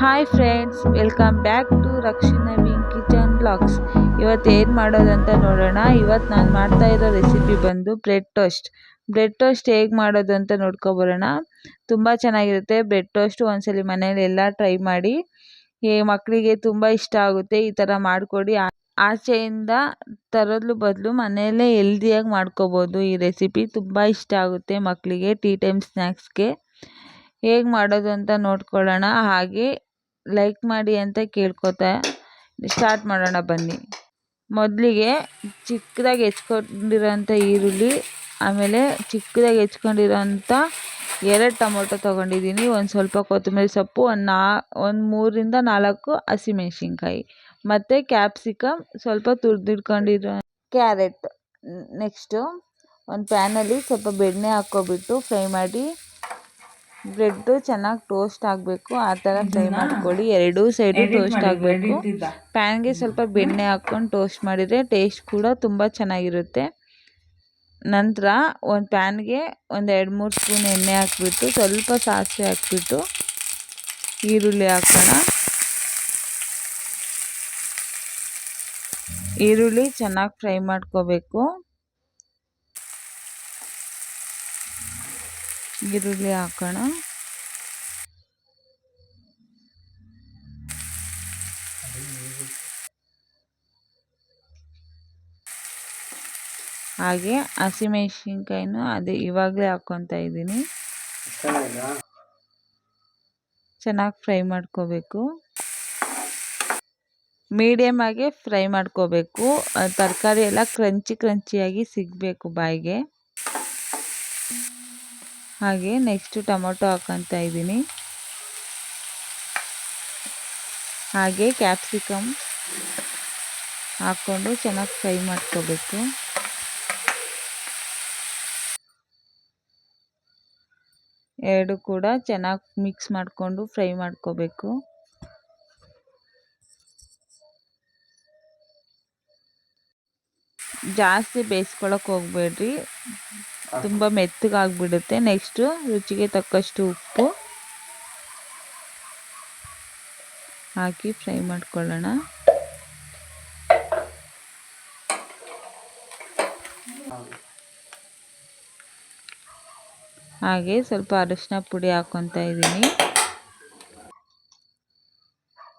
Hi friends welcome back to Rakshina wing kitchen blogs ಇವತ್ತು ಏನು ಮಾಡೋದಂತ ನೋಡೋಣ. ಇವತ್ತು ನಾನು ಮಾಡ್ತಾ ಇರೋ ರೆಸಿಪಿ ಬಂದು ಬ್ರೆಡ್ ಟೋಸ್ಟ್ ಬ್ರೆಡ್ ಟೋಸ್ಟ್ ಹೇಗೆ ಮಾಡೋದು ಅಂತ ನೋಡ್ಕೊಬರೋಣ. ತುಂಬ ಚೆನ್ನಾಗಿರುತ್ತೆ. ಬ್ರೆಡ್ ಟೋಸ್ಟ್ ಒಂದ್ಸಲಿ ಮನೇಲಿ ಎಲ್ಲ ಟ್ರೈ ಮಾಡಿ. ಈ ಮಕ್ಕಳಿಗೆ ತುಂಬ ಇಷ್ಟ ಆಗುತ್ತೆ ಈ ಥರ ಮಾಡಿಕೊಡಿ. ಆಚೆಯಿಂದ ತರೋದ್ರ ಬದಲು ಮನೆಯಲ್ಲೇ ಹೆಲ್ದಿಯಾಗಿ ಮಾಡ್ಕೋಬೋದು ಈ ರೆಸಿಪಿ ತುಂಬ ಇಷ್ಟ ಆಗುತ್ತೆ ಮಕ್ಕಳಿಗೆ ಟೀ ಟೈಮ್ ಸ್ನ್ಯಾಕ್ಸ್ಗೆ ಹೇಗೆ ಮಾಡೋದು ಅಂತ ನೋಡ್ಕೊಳ್ಳೋಣ. ಹಾಗೆ ಲೈಕ್ ಮಾಡಿ ಅಂತ ಕೇಳ್ಕೊತಾ ಸ್ಟಾರ್ಟ್ ಮಾಡೋಣ ಬನ್ನಿ. ಮೊದಲಿಗೆ ಚಿಕ್ಕದಾಗಿ ಹೆಚ್ಕೊಂಡಿರೋಂಥ ಈರುಳ್ಳಿ, ಆಮೇಲೆ ಚಿಕ್ಕದಾಗಿ ಹೆಚ್ಕೊಂಡಿರೋಂಥ ಎರಡು ಟೊಮೊಟೊ ತೊಗೊಂಡಿದ್ದೀನಿ. ಒಂದು ಸ್ವಲ್ಪ ಕೊತ್ತಂಬರಿ ಸೊಪ್ಪು, ಒಂದು ನಾ, ಒಂದು ಮೂರರಿಂದ ನಾಲ್ಕು ಹಸಿಮೆಣ್ಸಿನ್ಕಾಯಿ ಮತ್ತು ಕ್ಯಾಪ್ಸಿಕಮ್ ಸ್ವಲ್ಪ ತುರಿದಿಟ್ಕೊಂಡಿರೋ ಕ್ಯಾರೆಟ್. ನೆಕ್ಸ್ಟು ಒಂದು ಪ್ಯಾನಲ್ಲಿ ಸ್ವಲ್ಪ ಬೆಣ್ಣೆ ಹಾಕ್ಕೊಬಿಟ್ಟು ಫ್ರೈ ಮಾಡಿ ಬ್ರೆಡ್ಡು ಚೆನ್ನಾಗಿ ಟೋಸ್ಟ್ ಆಗಬೇಕು. ಆ ಥರ ಫ್ರೈ ಮಾಡ್ಕೊಳ್ಳಿ. ಎರಡೂ ಸೈಡು ಟೋಸ್ಟ್ ಆಗಬೇಕು. ಪ್ಯಾನ್ಗೆ ಸ್ವಲ್ಪ ಬೆಣ್ಣೆ ಹಾಕ್ಕೊಂಡು ಟೋಸ್ಟ್ ಮಾಡಿದರೆ ಟೇಸ್ಟ್ ಕೂಡ ತುಂಬ ಚೆನ್ನಾಗಿರುತ್ತೆ. ನಂತರ ಒಂದು ಪ್ಯಾನ್ಗೆ ಒಂದು ಎರಡು ಮೂರು ಸ್ಪೂನ್ ಎಣ್ಣೆ ಹಾಕ್ಬಿಟ್ಟು ಸ್ವಲ್ಪ ಸಾಸಿವೆ ಹಾಕ್ಬಿಟ್ಟು ಈರುಳ್ಳಿ ಹಾಕೋಣ. ಈರುಳ್ಳಿ ಚೆನ್ನಾಗಿ ಫ್ರೈ ಮಾಡ್ಕೋಬೇಕು. ಈರುಳ್ಳಿ ಹಾಕೋಣ. ಹಾಗೆ ಹಸಿಮೆಣಸಿನ್ಕಾಯಿನೂ ಅದೇ ಇವಾಗಲೇ ಹಾಕ್ಕೊತಾ ಇದ್ದೀನಿ. ಚೆನ್ನಾಗಿ ಫ್ರೈ ಮಾಡ್ಕೋಬೇಕು. ಮೀಡಿಯಮ್ ಆಗಿ ಫ್ರೈ ಮಾಡ್ಕೋಬೇಕು. ತರಕಾರಿ ಎಲ್ಲ ಕ್ರಂಚಿ ಕ್ರಂಚಿಯಾಗಿ ಸಿಗಬೇಕು ಬಾಯಿಗೆ. ಹಾಗೆ ನೆಕ್ಸ್ಟು ಟೊಮೊಟೊ ಹಾಕೊತಾ ಇದ್ದೀನಿ. ಹಾಗೆ ಕ್ಯಾಪ್ಸಿಕಮ್ ಹಾಕ್ಕೊಂಡು ಚೆನ್ನಾಗಿ ಫ್ರೈ ಮಾಡ್ಕೋಬೇಕು. ಎರಡು ಕೂಡ ಚೆನ್ನಾಗಿ ಮಿಕ್ಸ್ ಮಾಡಿಕೊಂಡು ಫ್ರೈ ಮಾಡ್ಕೋಬೇಕು. ಜಾಸ್ತಿ ಬೇಯಿಸ್ಕೊಳಕ್ಕೆ ಹೋಗಬೇಡ್ರಿ. ತುಂಬ ಮೆತ್ತಗಾಗ್ಬಿಡುತ್ತೆ. ನೆಕ್ಸ್ಟು ರುಚಿಗೆ ತಕ್ಕಷ್ಟು ಉಪ್ಪು ಹಾಕಿ ಫ್ರೈ ಮಾಡ್ಕೊಳ್ಳೋಣ. ಹಾಗೆ ಸ್ವಲ್ಪ ಅರಿಶಿನ ಪುಡಿ ಹಾಕೊತಾ ಇದ್ದೀನಿ.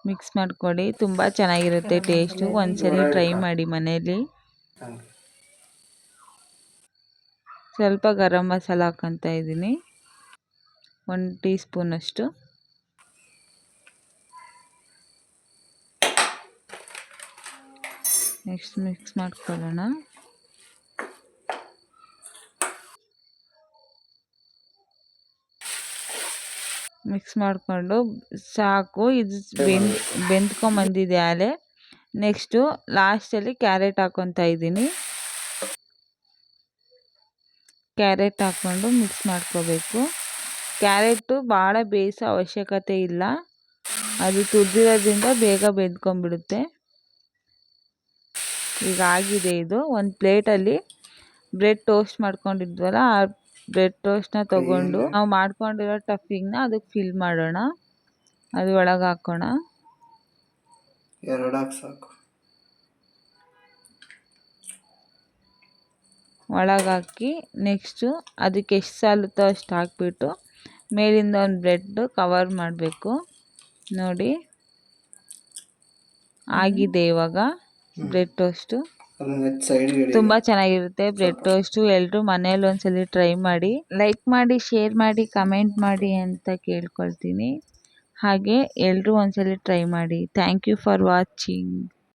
ಮಿಕ್ಸ್ ಮಾಡಿಕೊಡಿ ತುಂಬ ಚೆನ್ನಾಗಿರುತ್ತೆ ಟೇಸ್ಟು ಒಂದ್ಸಲಿ ಟ್ರೈ ಮಾಡಿ ಮನೇಲಿ ಸ್ವಲ್ಪ ಗರಂ ಮಸಾಲ ಹಾಕ್ಕೊತಾ ಇದ್ದೀನಿ. ಒಂದು ಟೀ ಸ್ಪೂನಷ್ಟು ನೆಕ್ಸ್ಟ್ ಮಿಕ್ಸ್ ಮಾಡ್ಕೊಳ್ಳೋಣ. ಮಿಕ್ಸ್ ಮಾಡಿಕೊಂಡು ಸಾಕು. ಇದು ಬೆಂದ್ ಬೆಂದ್ಕೊಂಬಂದಿದೆ ಆಲೆ. ನೆಕ್ಸ್ಟು ಲಾಸ್ಟಲ್ಲಿ ಕ್ಯಾರೆಟ್ ಹಾಕ್ಕೊತಾ ಇದ್ದೀನಿ. ಕ್ಯಾರೆಟ್ ಹಾಕ್ಕೊಂಡು ಮಿಕ್ಸ್ ಮಾಡ್ಕೋಬೇಕು. ಕ್ಯಾರೆಟು ಭಾಳ ಬೇಯಿಸೋ ಅವಶ್ಯಕತೆ ಇಲ್ಲ. ಅದು ತುರಿದಿರೋದ್ರಿಂದ ಬೇಗ ಬೆಂದ್ಕೊಂಬಿಡುತ್ತೆ ಈಗ ಆಗಿದೆ ಇದು. ಒಂದು ಪ್ಲೇಟಲ್ಲಿ ಬ್ರೆಡ್ ಟೋಸ್ಟ್ ಮಾಡ್ಕೊಂಡಿದ್ವಲ್ಲ ಆ ಬ್ರೆಡ್ ಟೋಸ್ಟ್ನ ತೊಗೊಂಡು ನಾವು ಮಾಡ್ಕೊಂಡಿರೋ ಟಫಿಂಗ್ನ ಅದಕ್ಕೆ ಫಿಲ್ ಮಾಡೋಣ. ಅದು ಒಳಗೆ ಹಾಕೋಣ. ಎರಡು ಸಾಕು. ಒಳಗೆ ಹಾಕಿ ನೆಕ್ಸ್ಟು ಅದಕ್ಕೆ ಎಷ್ಟು ಸಾಲುತ್ತೋ ಅಷ್ಟು ಹಾಕಿಬಿಟ್ಟು ಮೇಲಿಂದ ಒಂದು ಬ್ರೆಡ್ಡು ಕವರ್ ಮಾಡಬೇಕು. ನೋಡಿ. ಆಗಿದೆ ಇವಾಗ ಬ್ರೆಡ್ ಟೋಸ್ಟು. ತುಂಬ ಚೆನ್ನಾಗಿರುತ್ತೆ ಬ್ರೆಡ್ ಟೋಸ್ಟು. ಎಲ್ಲರೂ ಮನೇಲಿ ಒಂದ್ಸಲಿ ಟ್ರೈ ಮಾಡಿ. ಲೈಕ್ ಮಾಡಿ, ಶೇರ್ ಮಾಡಿ, ಕಮೆಂಟ್ ಮಾಡಿ ಅಂತ ಕೇಳ್ಕೊಳ್ತೀನಿ. ಹಾಗೆ ಎಲ್ಲರೂ ಒಂದ್ಸಲಿ ಟ್ರೈ ಮಾಡಿ. Thank you for watching.